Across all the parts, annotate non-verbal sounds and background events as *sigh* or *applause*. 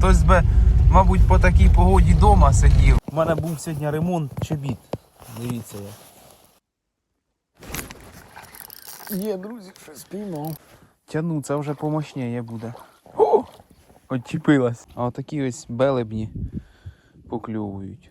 Хтось би, мабуть, по такій погоді вдома сидів. У мене був сьогодні ремонт чобіт. Дивіться я. Є, друзі, щось спіймав. Тяну, це вже помощніє буде. О! Отчепилась. А отакі ось белебні покльовують.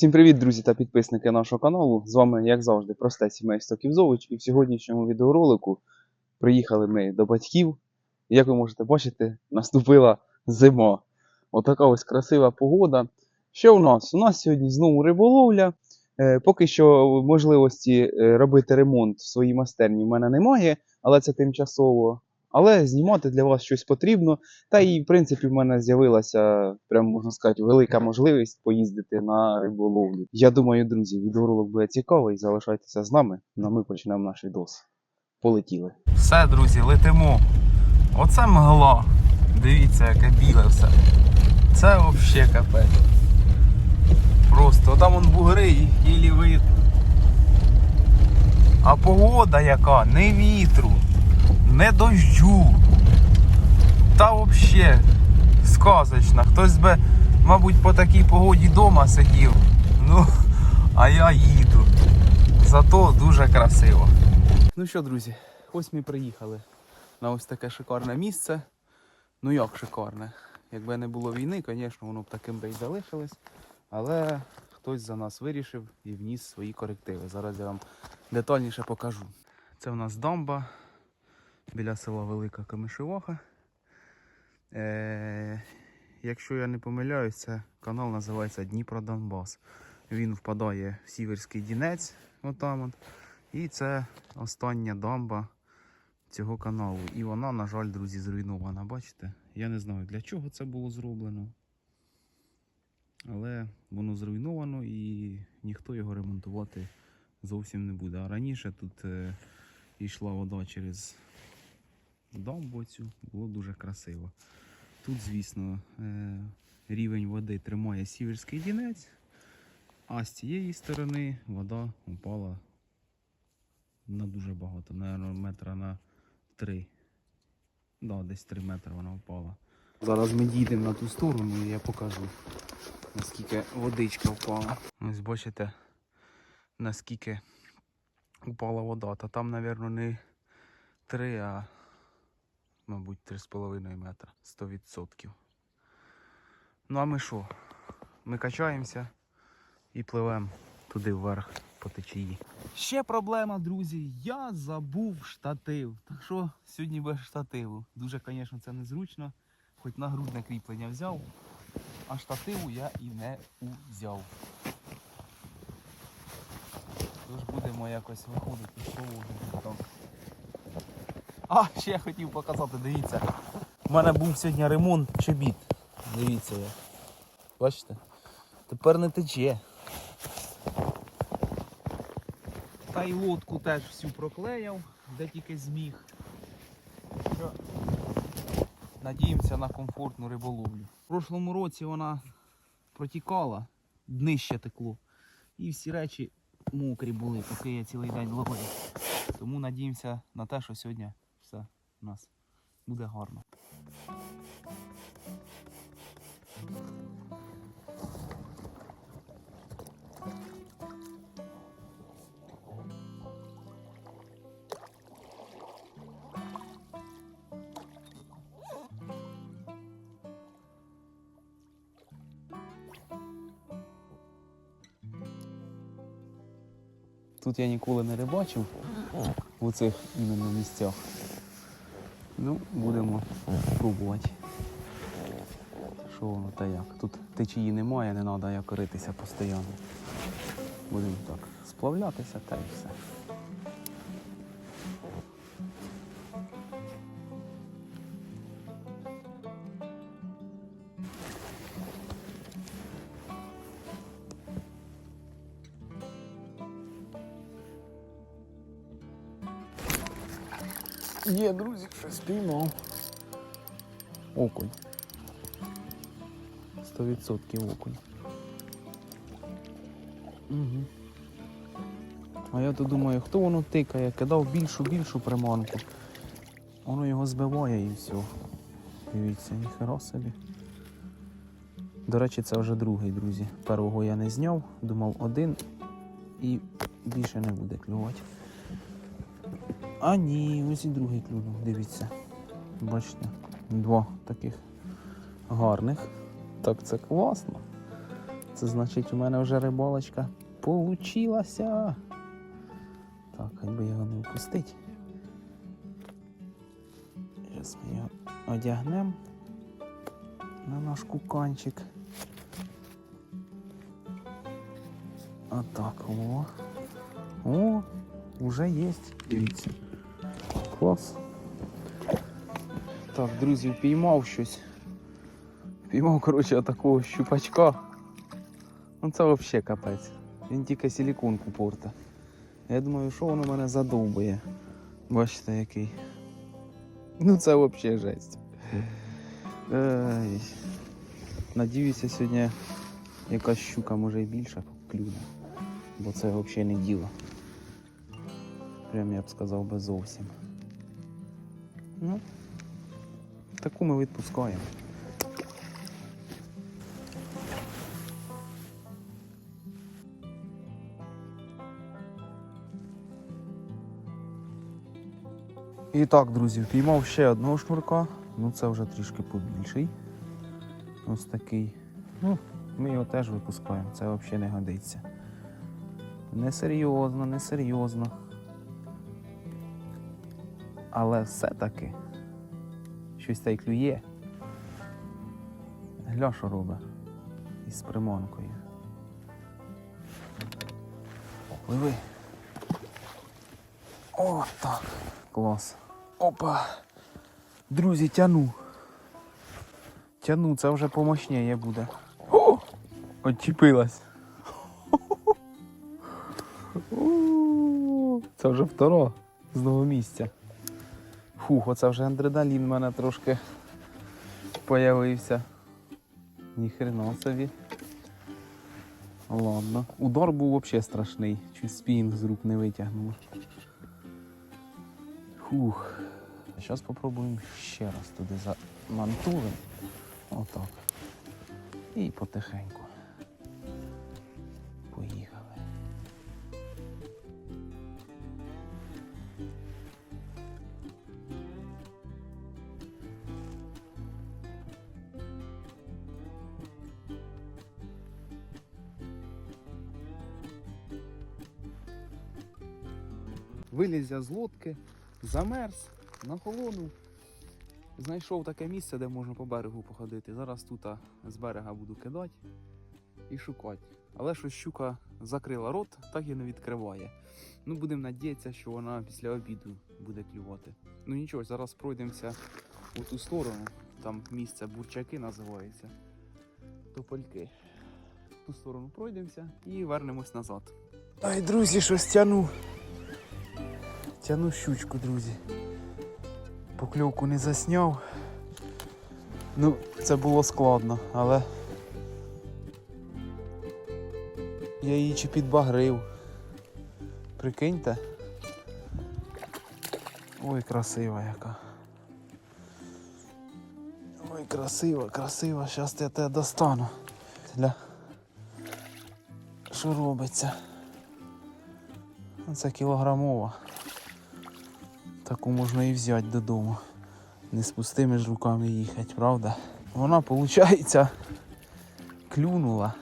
Всім привіт, друзі та підписники нашого каналу. З вами, як завжди, просте сімейство Ківзович. І в сьогоднішньому відеоролику приїхали ми до батьків. І, Як ви можете бачити, наступила зима. Отака ось красива погода. Що у нас? У нас сьогодні знову риболовля. Е, Поки що можливості е, робити ремонт в своїй майстерні в мене немає, але це тимчасово. Але знімати для вас щось потрібно. Та і, в принципі, в мене з'явилася, прям можна сказати, велика можливість поїздити на риболовлю. Я думаю, друзі, відеоролик буде цікавий. Залишайтеся з нами, ну ми почнемо наш відос. Полетіли. Все, друзі, летимо. Оце мгла. Дивіться, яке біле все. Це взагалі капець. Просто там вон бугри і видно. А погода яка, не вітру, не дощу. Та взагалі сказочна. Хтось би, мабуть, по такій погоді вдома сидів. Ну, а я їду. Зато дуже красиво. Ну що, друзі, ось ми приїхали на ось таке шикарне місце. Ну як шикарне? Якби не було війни, звісно, воно б таким би і залишилось. Але хтось за нас вирішив і вніс свої корективи. Зараз я вам детальніше покажу. Це в нас дамба біля села Велика Камишеваха. Е, якщо я не помиляюсь, це канал називається Дніпро Донбас. Він впадає в Сіверський Дінець, отам от. І це остання дамба цього каналу. І вона, на жаль, друзі, зруйнована. Бачите? Я не знаю для чого це було зроблено. Але воно зруйновано і ніхто його ремонтувати зовсім не буде. А раніше тут е, йшла вода через дамбу цю, було дуже красиво. Тут, звісно, е, рівень води тримає сіверський дінець, а з цієї сторони вода упала на дуже багато, наверное, метра на 3. Да, десь 3 метри вона впала. Зараз ми дійдемо на ту сторону і я покажу, наскільки водичка впала. Ось бачите, наскільки упала вода. Та там, мабуть, не 3, а мабуть 3,5 метра. 100%. Ну а ми що? Ми качаємося і пливемо туди вверх по течії. Ще проблема, друзі. Я забув штатив. Так що сьогодні без штативу. Дуже, звісно, це незручно. Хоч нагрудне кріплення взяв, а штативу я і не узяв. Тож будемо якось виходити того так. А, ще я хотів показати, дивіться. У мене був сьогодні ремонт чобіт. Дивіться як. Бачите? Тепер не тече. Та й лодку теж всю проклеяв, де тільки зміг. Що Надіємося на комфортну риболовлю. В прошлому році вона протікала, днище текло. І всі речі мокрі були, поки я цілий день ловив. Тому надіємося на те, що сьогодні у нас буде гарно. Тут я ніколи не рибачив у цих іменно місцях. Ну, будемо пробувати. Що воно та як? Тут течії немає, не треба якоритися постійно. Будемо так сплавлятися та й все. 100% окунь. Угу. А я то думаю, хто воно тикає, кидав більшу більшу приманку. Воно його збиває і все. Дивіться, ніхера собі. До речі, це вже другий, друзі. Першого я не зняв, думав один і більше не буде клювати. А ні, ось і другий клюнув, дивіться. Бачите, два таких гарних. Так це класно. Це значить у мене вже рибалочка получилася. Так, хай би його не впустити. Зараз ми його одягнемо на наш куканчик. Отак, о. О, уже є. Дивіться. Клас. Так, друзі, впіймав щось. Впіймав, коротше, такого щупачка. Ну це взагалі капець. Він тільки силіконку порта. Я думаю, що воно мене задовбує. Бачите, який. Ну це взагалі жесть. Надіюся, сьогодні якась щука може і більша клюне. Бо це взагалі не діло. Прям я б сказав би зовсім. Ну, таку ми відпускаємо. І так, друзі, впіймав ще одного шнурка. Ну це вже трішки побільший. Ось такий. Ну, ми його теж випускаємо, це взагалі не годиться. Несерйозно, несерйозно. Але все-таки щось та й клює. Гля, що робить із приманкою. Пливи. О, так. Клас. Опа. Друзі, тяну. Тяну, це вже помощніє буде. О! Отчепилась. Це вже второ з нового місця. Фух, оце вже андреналін в мене трошки появився. Ніхрена собі. Ладно. Удар був взагалі страшний. Чуть спінг з рук не витягнув. Фух. Зараз спробуємо ще раз туди замантулимо. Отак. І потихеньку. Поїхали. Виліз я з лодки, замерз, нахолонув. Знайшов таке місце, де можна по берегу походити. Зараз тут з берега буду кидати і шукати. Але що щука закрила рот, так і не відкриває. Ну, будемо надіятися, що вона після обіду буде клювати. Ну нічого, зараз пройдемося у ту сторону. Там місце бурчаки називається. Топольки. В ту сторону пройдемося і вернемось назад. Ай, друзі, щось тяну. Тяну щучку, друзі. Покльовку не засняв. Ну, це було складно, але я її чи підбагрив. Прикиньте. Ой, красива яка. Ой, красива, красива. Зараз я тебе достану. Для... Що робиться? Це кілограмова. Таку можна і взяти додому. Не з пустими ж руками їхати, правда? Вона, виходить, клюнула,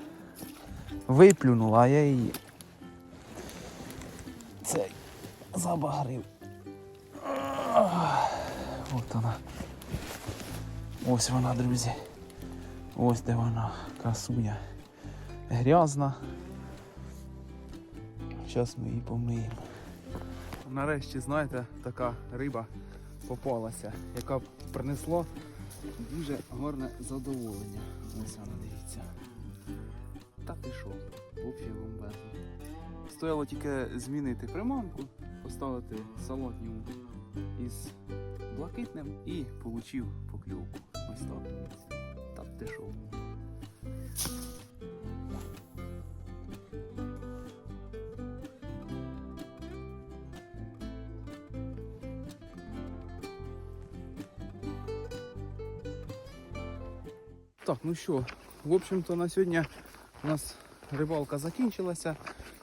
виплюнула, а я її забагрив. От вона. Ось вона, друзі. Ось де вона, красуня. Грязна. Зараз ми її помиємо. Нарешті, знаєте, така риба попалася, яка принесла дуже гарне задоволення. Ось вона, дивіться. Та що, взагалі бомбезно. Стояло тільки змінити приманку, поставити салатню із блакитним і получив покльовку. Ось так. Та ти Так, ну що, в общем-то на сьогодні у нас рибалка закінчилася.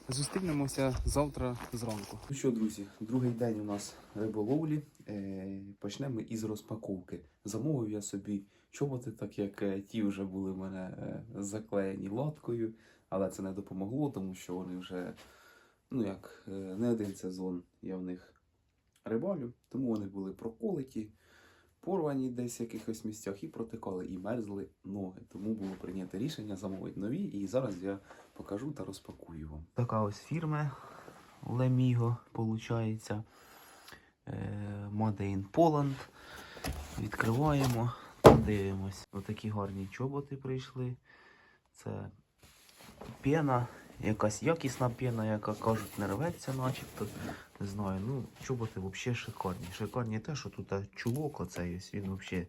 Зустрінемося завтра зранку. Ну що, друзі, другий день у нас риболовлі. Е, Почнемо із розпаковки. Замовив я собі чоботи, так як е, ті вже були в мене е, заклеєні латкою, але це не допомогло, тому що вони вже, ну як, не один сезон я в них рибалю, тому вони були проколиті порвані десь в якихось місцях і протикали, і мерзли ноги. Тому було прийнято рішення замовити нові, і зараз я покажу та розпакую вам. Така ось фірма Lemigo, виходить. Made in Poland. Відкриваємо, дивимось. Отакі гарні чоботи прийшли. Це пена, якась якісна пена, яка кажуть, не рветься, начебто. Не знаю, ну чоботи взагалі шикарні. Шикарні те, що тут чулок оцей він взагалі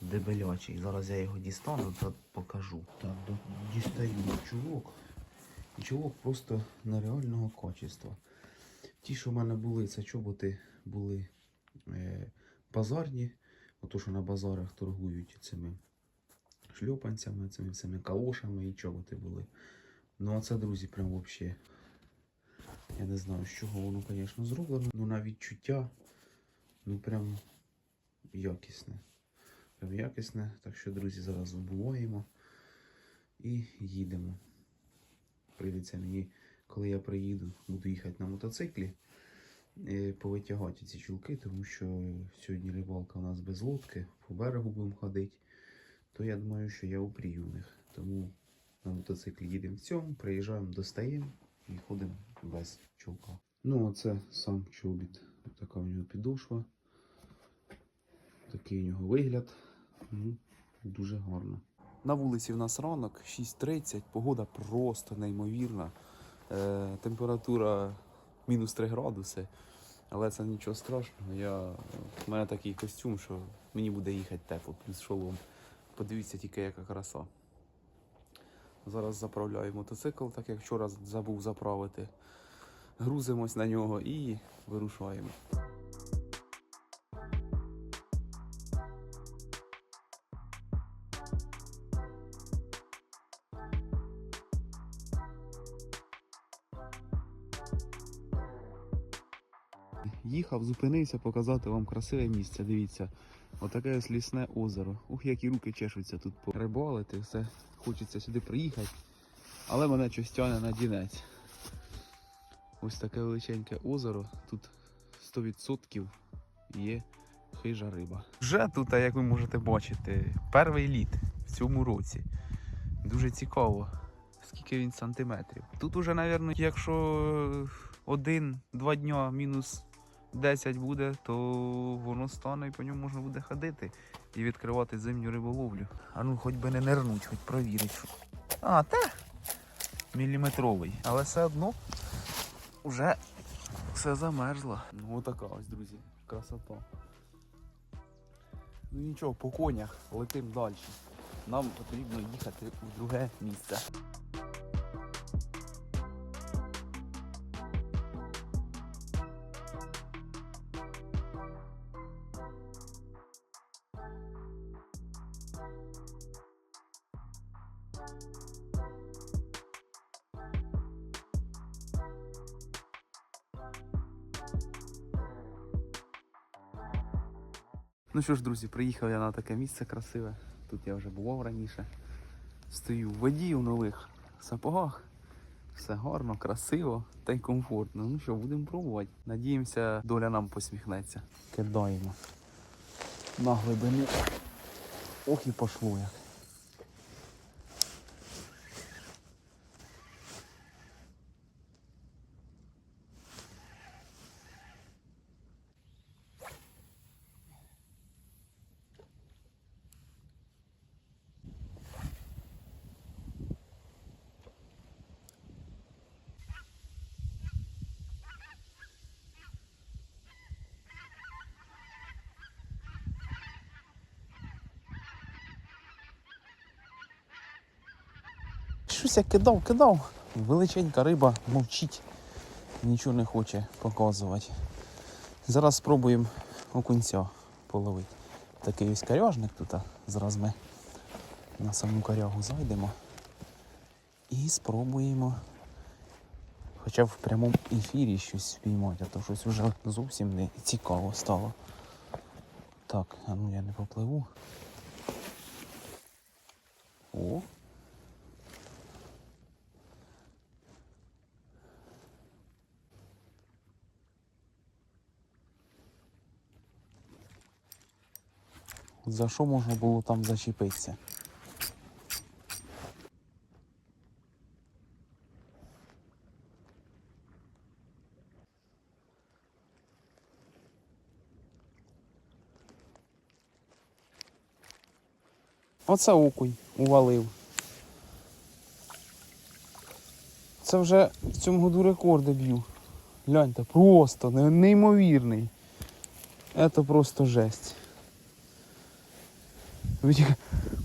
дебелячий. Зараз я його дістану та покажу. Так, дістаю чулок. І чулок просто нереального качества. Ті, що в мене були, це чоботи були е, базарні. Ото, що на базарах торгують цими шльопанцями, цими всіми калошами і чоботи були. Ну а це, друзі, прям взагалі. Я не знаю, з чого воно, звісно, зроблено. Ну на відчуття, ну прям якісне. Прям якісне. Так що, друзі, зараз обуваємо і їдемо. Прийдеться мені, коли я приїду, буду їхати на мотоциклі, е, повитягати ці чулки, тому що сьогодні рибалка у нас без лодки, по берегу будемо ходити. То я думаю, що я упрію в них. Тому на мотоциклі їдемо в цьому, приїжджаємо, достаємо і ходимо без чулка. Ну, оце сам чобіт. Така у нього підошва. Такий у нього вигляд. Ну, дуже гарно. На вулиці в нас ранок 6.30, погода просто неймовірна. Е, температура мінус 3 градуси. Але це нічого страшного. Я, у мене такий костюм, що мені буде їхати тепло, плюс шолом. Подивіться тільки, яка краса. Зараз заправляю мотоцикл, так як вчора забув заправити. Грузимось на нього і вирушаємо. Їхав, зупинився показати вам красиве місце. Дивіться, отаке ось лісне озеро. Ух, які руки чешуться тут порибалити, все. Хочеться сюди приїхати. Але мене щось тягне на дінець. Ось таке величеньке озеро. Тут 100% є хижа риба. Вже тут, як ви можете бачити, перший літ в цьому році. Дуже цікаво, скільки він сантиметрів. Тут уже, мабуть, якщо один-два дня мінус 10 буде, то воно стане і по ньому можна буде ходити і відкривати зимню риболовлю. А ну хоч би не нирнуть, хоч провірить. А, та міліметровий. Але все одно вже все замерзло. Ну отака ось, друзі, красота. Ну нічого, по конях летим далі. Нам потрібно їхати у друге місце. Ну що ж, друзі, приїхав я на таке місце красиве. Тут я вже бував раніше. Стою в воді у нових сапогах. Все гарно, красиво та й комфортно. Ну що, будемо пробувати. Надіємося, доля нам посміхнеться. Кидаємо на глибину. Ох і пошло як. Щось кидав, кидав. Величенька риба мовчить, нічого не хоче показувати. Зараз спробуємо окунця половити. Такий ось коряжник тут. Зараз ми на саму корягу зайдемо і спробуємо хоча в прямому ефірі щось спіймати, а то щось вже зовсім не цікаво стало. Так, а ну я не попливу. О, За що можна було там зачепитися? Оце окунь увалив. Це вже в цьому году рекорди б'ю. Гляньте, просто неймовірний. Це просто жесть.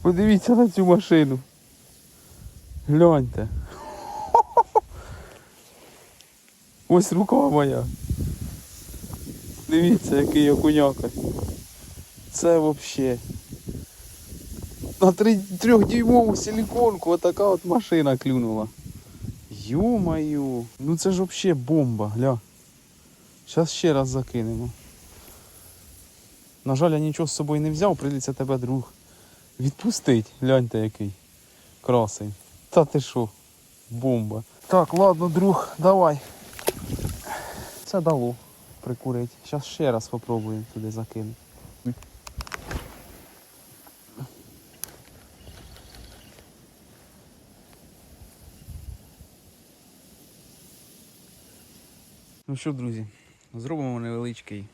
Подивіться на цю машину. Гляньте. *laughs* Ось рука моя. Дивіться, який окуняка. Це взагалі. На трьохдюймову силіконку отака от машина клюнула. Ю-маю. Ну це ж взагалі бомба, гля. Зараз ще раз закинемо. На жаль, я нічого з собою не взяв, прийдеться тебе друг відпустить. Гляньте який. Красень. Та ти що? Бомба. Так, ладно, друг, давай. Це дало прикурить. Зараз ще раз спробуємо туди закинути. Ну що, друзі, зробимо невеличкий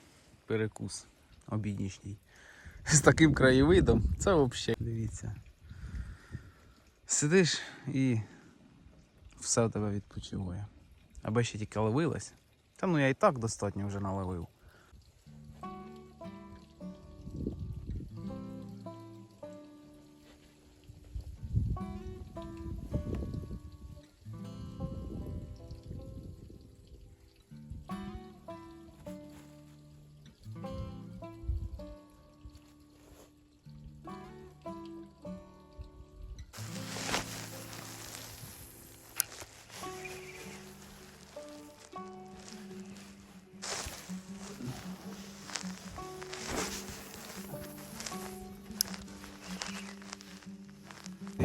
перекус обіднішній. *laughs* З таким краєвидом. Це взагалі. Дивіться. Сидиш і все у тебе відпочиває. Аби ще тільки ловилась. Та ну я і так достатньо вже наловив.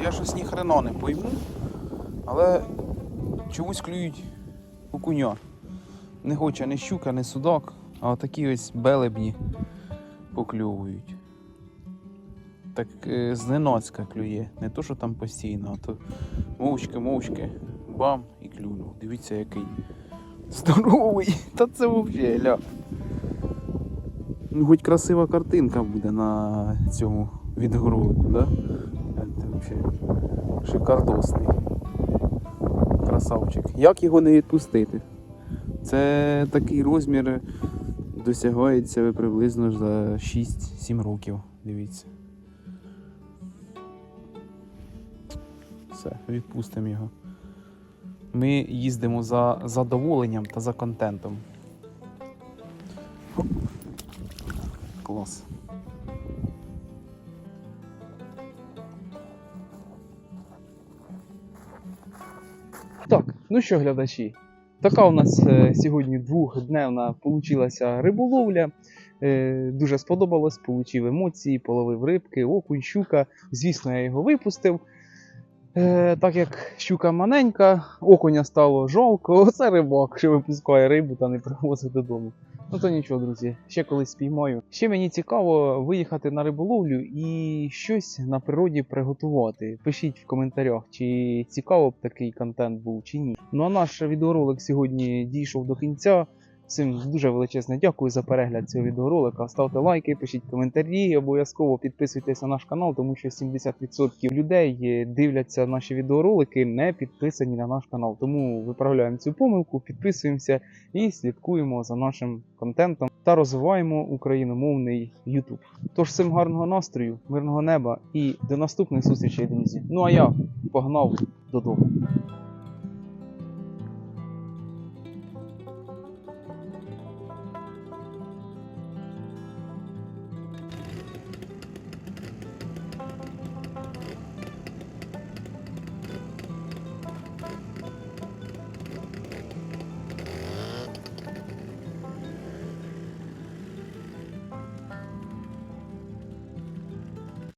Я щось ні хрена не пойму, але чомусь клюють окуня. Не хоче ні щука, ні судак, а отакі ось белебні покльовують. Так е, зненацька клює. Не то, що там постійно, а то мовчки, мовчки, бам і клюнув. Дивіться, який здоровий. *laughs* Та це взагалі ля. Ну, хоч красива картинка буде на цьому відгородку, да? Взагалі шикардосний. Красавчик. Як його не відпустити? Це такий розмір досягається приблизно за 6-7 років. Дивіться. Все, відпустимо його. Ми їздимо за задоволенням та за контентом. Клас. Ну що, глядачі, така у нас е, сьогодні двохдневна получилася риболовля. Е, дуже сподобалось, получив емоції, половив рибки, окунь, щука. Звісно, я його випустив. Е, так як щука маленька, окуня стало жалко, оце рибак, що випускає рибу та не привозить додому. Ну то нічого, друзі, ще колись спіймаю. Ще мені цікаво виїхати на риболовлю і щось на природі приготувати. Пишіть в коментарях, чи цікаво б такий контент був, чи ні. Ну а наш відеоролик сьогодні дійшов до кінця. Всім дуже величезне дякую за перегляд цього відеоролика. Ставте лайки, пишіть коментарі, обов'язково підписуйтесь на наш канал, тому що 70% людей е, дивляться наші відеоролики, не підписані на наш канал. Тому виправляємо цю помилку, підписуємося і слідкуємо за нашим контентом та розвиваємо україномовний YouTube. Тож всім гарного настрою, мирного неба і до наступних зустрічей, друзі. Ну а я погнав додому.